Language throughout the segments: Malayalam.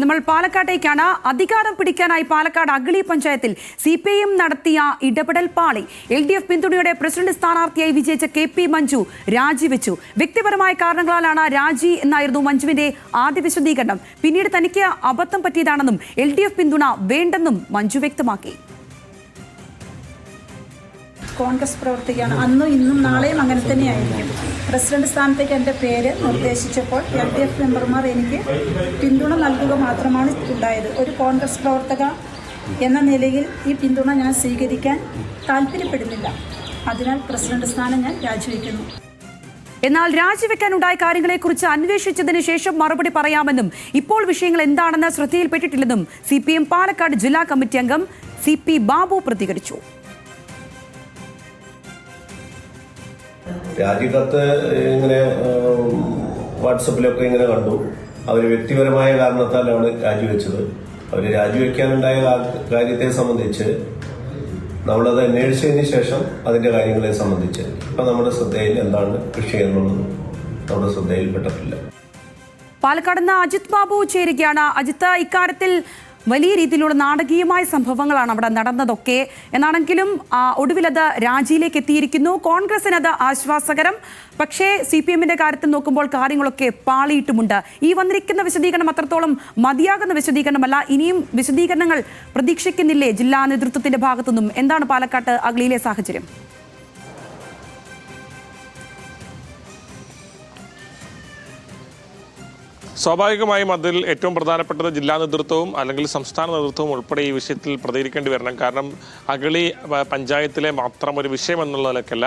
നമ്മൾ പാലക്കാട്ടേക്കാണ്. അധികാരം പിടിക്കാനായി പാലക്കാട് അഗളി പഞ്ചായത്തിൽ സി പി ഐ എം നടത്തിയ ഇടപെടൽ പാളി. എൽ ഡി എഫ് പിന്തുണയോടെ പ്രസിഡന്റ് സ്ഥാനാർത്ഥിയായി വിജയിച്ച കെ പി മഞ്ജു രാജിവെച്ചു. വ്യക്തിപരമായ കാരണങ്ങളാലാണ് രാജി എന്നായിരുന്നു മഞ്ജുവിന്റെ ആദ്യ വിശദീകരണം. പിന്നീട് തനിക്ക് അബദ്ധം പറ്റിയതാണെന്നും എൽ പിന്തുണ വേണ്ടെന്നും മഞ്ജു വ്യക്തമാക്കി. കോൺഗ്രസ് പ്രവർത്തിക്കുകയാണ്. അന്നും ഇന്നും നാളെയും അങ്ങനെ തന്നെയായിരിക്കും. പ്രസിഡന്റ് സ്ഥാനത്തേക്ക് എന്റെ പേര് നിർദ്ദേശിച്ചപ്പോൾ എൽ ഡി എഫ് മെമ്പർമാർ എനിക്ക് പിന്തുണ നൽകുക മാത്രമാണ് ഉണ്ടായത്. ഒരു കോൺഗ്രസ് പ്രവർത്തക എന്ന നിലയിൽ ഈ പിന്തുണ ഞാൻ സ്വീകരിക്കാൻ താല്പര്യപ്പെടുന്നില്ല. അതിനാൽ പ്രസിഡന്റ് സ്ഥാനം ഞാൻ രാജിവെക്കുന്നു. എന്നാൽ രാജിവെക്കാനുണ്ടായ കാര്യങ്ങളെക്കുറിച്ച് അന്വേഷിച്ചതിന് ശേഷം മറുപടി പറയാമെന്നും ഇപ്പോൾ വിഷയങ്ങൾ എന്താണെന്ന് ശ്രദ്ധയിൽപ്പെട്ടിട്ടില്ലെന്നും സി പി എം പാലക്കാട് ജില്ലാ കമ്മിറ്റി അംഗം സി പി ബാബു പ്രതികരിച്ചു. രാജിക്കത്ത് ഇങ്ങനെ വാട്സപ്പിലൊക്കെ ഇങ്ങനെ കണ്ടു. അവർ വ്യക്തിപരമായ കാരണത്താലാണ് രാജിവെച്ചത്. അവർ രാജിവെക്കാനുണ്ടായ കാര്യത്തെ സംബന്ധിച്ച് നമ്മളത് അന്വേഷിച്ചതിന് ശേഷം അതിന്റെ കാര്യങ്ങളെ സംബന്ധിച്ച്. ഇപ്പൊ നമ്മുടെ ശ്രദ്ധയിൽ എന്താണ് കൃഷി എന്നുള്ളത് നമ്മുടെ ശ്രദ്ധയിൽപ്പെട്ടിട്ടില്ല പാലക്കാട് നിന്ന് അജിത് ബാബു ചേരുകയാണ്. അജിത്ത് ഇക്കാര്യത്തിൽ വലിയ രീതിയിലുള്ള നാടകീയമായ സംഭവങ്ങളാണ് അവിടെ നടന്നതൊക്കെ. എന്നാണെങ്കിലും ഒടുവിൽ ഒടുവിലത് രാജിയിലേക്ക് എത്തിയിരിക്കുന്നു. കോൺഗ്രസിന് അത് ആശ്വാസകരം. പക്ഷേ സി പി എമ്മിന്റെ കാര്യത്തിൽ നോക്കുമ്പോൾ കാര്യങ്ങളൊക്കെ പാളിയിട്ടുമുണ്ട്. ഈ വന്നിരിക്കുന്ന വിശദീകരണം അത്രത്തോളം മതിയാകുന്ന വിശദീകരണമല്ല. ഇനിയും വിശദീകരണങ്ങൾ പ്രതീക്ഷിക്കുന്നില്ലേ ജില്ലാ നേതൃത്വത്തിന്റെ ഭാഗത്തുനിന്നും? എന്താണ് പാലക്കാട്ട് അഗ്ലിയിലെ സാഹചര്യം? സ്വാഭാവികമായും അതിൽ ഏറ്റവും പ്രധാനപ്പെട്ടത് ജില്ലാ നേതൃത്വവും അല്ലെങ്കിൽ സംസ്ഥാന നേതൃത്വവും ഉൾപ്പെടെ ഈ വിഷയത്തിൽ പ്രതികരിക്കേണ്ടി വരണം. കാരണം അഗളി പഞ്ചായത്തിലെ മാത്രം ഒരു വിഷയം എന്നുള്ള നിലക്കല്ല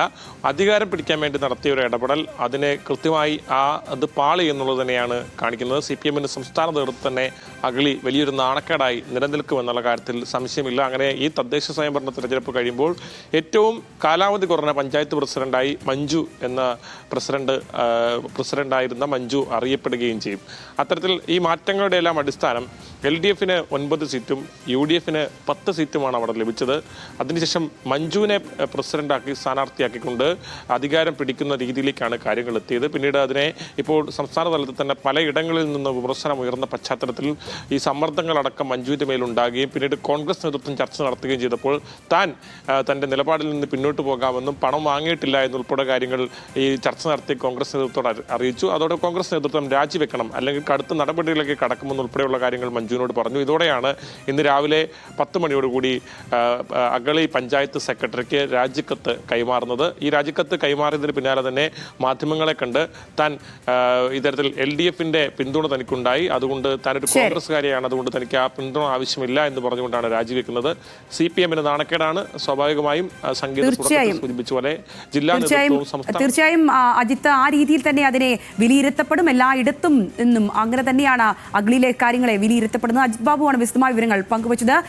അധികാരം പിടിക്കാൻ വേണ്ടി നടത്തിയ ഒരു ഇടപെടൽ അതിനെ കൃത്യമായി ആ അത് പാളി എന്നുള്ളത് തന്നെയാണ് കാണിക്കുന്നത്. സി പി എമ്മിന്റെ സംസ്ഥാന നേതൃത്വം തന്നെ അഗളി വലിയൊരു നാണക്കേടായി നിലനിൽക്കുമെന്നുള്ള കാര്യത്തിൽ സംശയമില്ല. അങ്ങനെ ഈ തദ്ദേശ സ്വയംഭരണ തെരഞ്ഞെടുപ്പ് കഴിയുമ്പോൾ ഏറ്റവും കാലാവധി കുറഞ്ഞ പഞ്ചായത്ത് പ്രസിഡന്റായി മഞ്ജു എന്ന പ്രസിഡന്റ് പ്രസിഡന്റായിരുന്ന മഞ്ജു അറിയപ്പെടുകയും ചെയ്യും. അത്തരത്തിൽ ഈ മാറ്റങ്ങളുടെ എല്ലാം അടിസ്ഥാനം എൽ ഡി എഫിന് ഒൻപത് സീറ്റും യു ഡി എഫിന് പത്ത് സീറ്റുമാണ് അവിടെ ലഭിച്ചത്. അതിനുശേഷം മഞ്ജുവിനെ പ്രസിഡന്റാക്കി സ്ഥാനാർത്ഥിയാക്കിക്കൊണ്ട് അധികാരം പിടിക്കുന്ന രീതിയിലേക്കാണ് കാര്യങ്ങൾ എത്തിയത്. പിന്നീട് അതിനെ ഇപ്പോൾ സംസ്ഥാന തലത്തിൽ തന്നെ പലയിടങ്ങളിൽ നിന്ന് വിമർശനം ഉയർന്ന പശ്ചാത്തലത്തിൽ ഈ സമ്മർദ്ദങ്ങളടക്കം മഞ്ജുവിന്റെ മേലുണ്ടാകുകയും പിന്നീട് കോൺഗ്രസ് നേതൃത്വം ചർച്ച നടത്തുകയും ചെയ്തപ്പോൾ താൻ തന്റെ നിലപാടിൽ നിന്ന് പിന്നോട്ട് പോകാമെന്നും പണം വാങ്ങിയിട്ടില്ല എന്നുൾപ്പെടെ കാര്യങ്ങൾ ഈ ചർച്ച നടത്തി കോൺഗ്രസ് നേതൃത്വത്തോട് അറിയിച്ചു. അതോടെ കോൺഗ്രസ് നേതൃത്വം രാജിവെക്കണം അല്ലെങ്കിൽ കടുത്ത നടപടികളിലേക്ക് കടക്കുമെന്നുൾപ്പെടെയുള്ള കാര്യങ്ങൾ മഞ്ജുവിനോട് പറഞ്ഞു. ഇതോടെയാണ് ഇന്ന് രാവിലെ പത്ത് മണിയോടുകൂടി അഗളി പഞ്ചായത്ത് സെക്രട്ടറിക്ക് രാജിക്കത്ത് കൈമാറുന്നത്. ഈ രാജിക്കത്ത് കൈമാറിയതിന് പിന്നാലെ തന്നെ മാധ്യമങ്ങളെ കണ്ട് താൻ ഇത്തരത്തിൽ എൽ ഡി എഫിന്റെ പിന്തുണ തനിക്കുണ്ടായി. അതുകൊണ്ട് താനൊരു ശരി. കോൺഗ്രസ്സുകാരിയാണ്. അതുകൊണ്ട് തനിക്ക് ആ പിന്തുണ ആവശ്യമില്ല എന്ന് പറഞ്ഞുകൊണ്ടാണ് രാജിവെക്കുന്നത്. സി പി എമ്മിന് നാണക്കേടാണ് സ്വാഭാവികമായും. സൂചിപ്പിച്ച പോലെ ജില്ലാ തീർച്ചയായും അജിത്ത് ആ രീതിയിൽ തന്നെ അതിനെ വിലയിരുത്തപ്പെടും. എല്ലായിടത്തും എന്നും അങ്ങനെ തന്നെയാണ് അഗ്ലിയിലെ കാര്യങ്ങളെ വിലയിരുത്തപ്പെടുന്നത്. അജിത് ബാബുവാണ് വിശദമായ വിവരങ്ങൾ പങ്കുവച്ചത്.